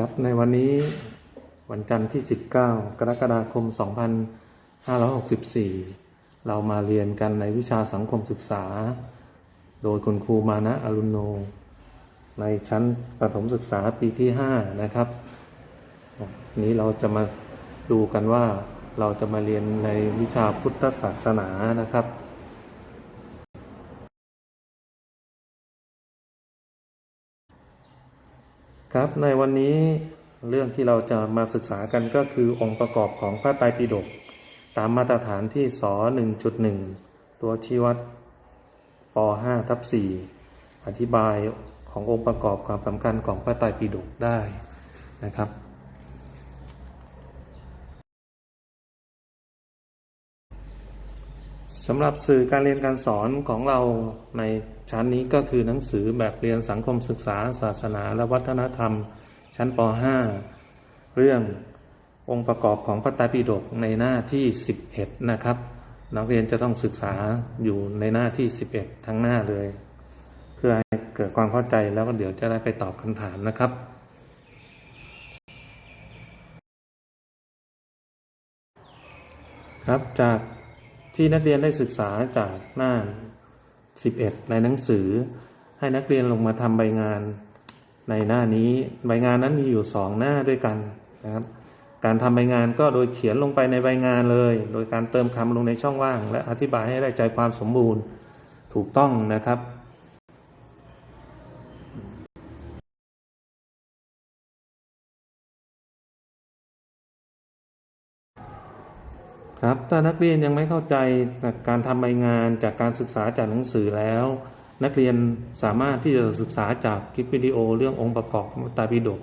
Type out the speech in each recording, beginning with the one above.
ครับในวันนี้วันจันทร์ที่ 19 กรกฎาคม 2564 เรามาเรียนกันในวิชาสังคมศึกษา โดยคุณครูมานะอรุณโน ในชั้นประถมศึกษาปีที่ 5 นะครับ นี้เราจะมาดูกันว่าเราจะมาเรียนในวิชาพุทธศาสนานะครับ ครับในวันนี้เรื่องที่เราจะมาศึกษากันก็คือองค์ประกอบของพระไตรปิฎกตามมาตรฐานที่ส1.1 ตัวชี้วัดป .5 ทับ4อธิบายขององค์ประกอบความสำคัญของพระไตรปิฎกได้นะครับ สำหรับสื่อการเรียนการสอนของเราในชั้นนี้ก็คือหนังสือแบบเรียนสังคมศึกษา ศาสนาและวัฒนธรรม ชั้นป .5 เรื่ององค์ประกอบของพระไตรปิฎกในหน้าที่ 11 นะครับ นักเรียนจะต้องศึกษาอยู่ในหน้าที่ 11 ทั้งหน้าเลย เพื่อให้เกิดความเข้าใจแล้วก็เดี๋ยวจะได้ไปตอบคำถามนะครับครับจาก ที่นักเรียนได้ศึกษาจากหน้า 11 ในหนังสือ ให้นักเรียนลงมาทำใบงานในหน้านี้ ใบงานนั้นมีอยู่2หน้าด้วยกันนะครับ การทำใบงานก็โดยเขียนลงไปในใบงานเลย โดยการเติมคำลงในช่องว่าง และอธิบายให้ได้ใจความสมบูรณ์ถูกต้องนะครับ ครับถ้านักเรียนยังไม่เข้าใจการทำใบงานจากการศึกษาจากหนังสือแล้ว นักเรียนสามารถที่จะศึกษาจากคลิปวิดีโอเรื่ององค์ประกอบของพระไตรปิฎก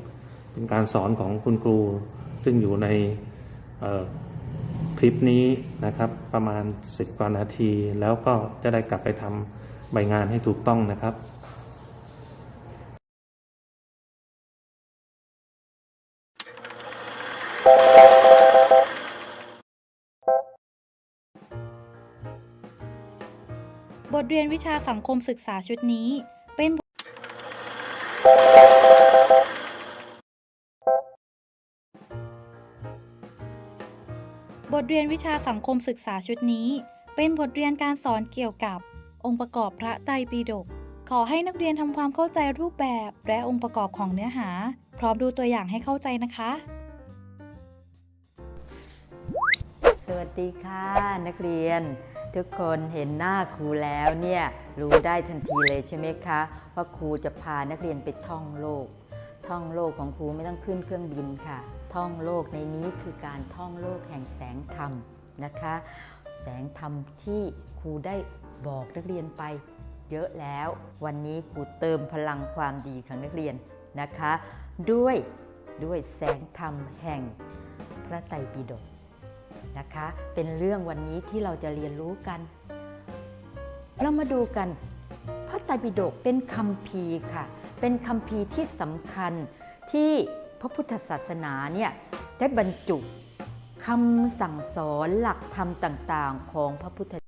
เป็นการสอนของคุณครู ซึ่งอยู่ในคลิปนี้นะครับประมาณ 10กว่านาที แล้วก็จะได้กลับไปทำใบงานให้ถูกต้องนะครับ บทเรียนวิชาสังคมศึกษาชุดนี้ เป็นบทเรียนวิชาสังคมศึกษาชุดนี้ เป็นบทเรียนการสอนเกี่ยวกับ องค์ประกอบพระไตรปิฎกขอให้นักเรียนทำความเข้าใจรูปแบบ และองค์ประกอบของเนื้อหา พร้อมดูตัวอย่างให้เข้าใจนะคะ สวัสดีค่ะ นักเรียน ทุกคนเห็นหน้าครูแล้วเนี่ยรู้ได้ทันทีเลยใช่ไหมคะว่าครูจะพานักเรียนไปท่องโลก ท่องโลกของครูไม่ต้องขึ้นเครื่องบินค่ะ ท่องโลกในนี้คือการท่องโลกแห่งแสงธรรมนะคะ แสงธรรมที่ครูได้บอกนักเรียนไปเยอะแล้ว วันนี้ครูเติมพลังความดีของนักเรียนนะคะ ด้วยด้วยแสงธรรมแห่งพระไตรปิฎก นะคะ เป็นเรื่องวันนี้ที่เราจะเรียนรู้กัน เรามาดูกัน พระไตรปิฎกเป็นคำพีร์ค่ะ เป็นคำพีร์ที่สำคัญที่พระพุทธศาสนาเนี่ยได้บรรจุคำสั่งสอนหลักธรรมต่าง ๆ ของพระพุทธ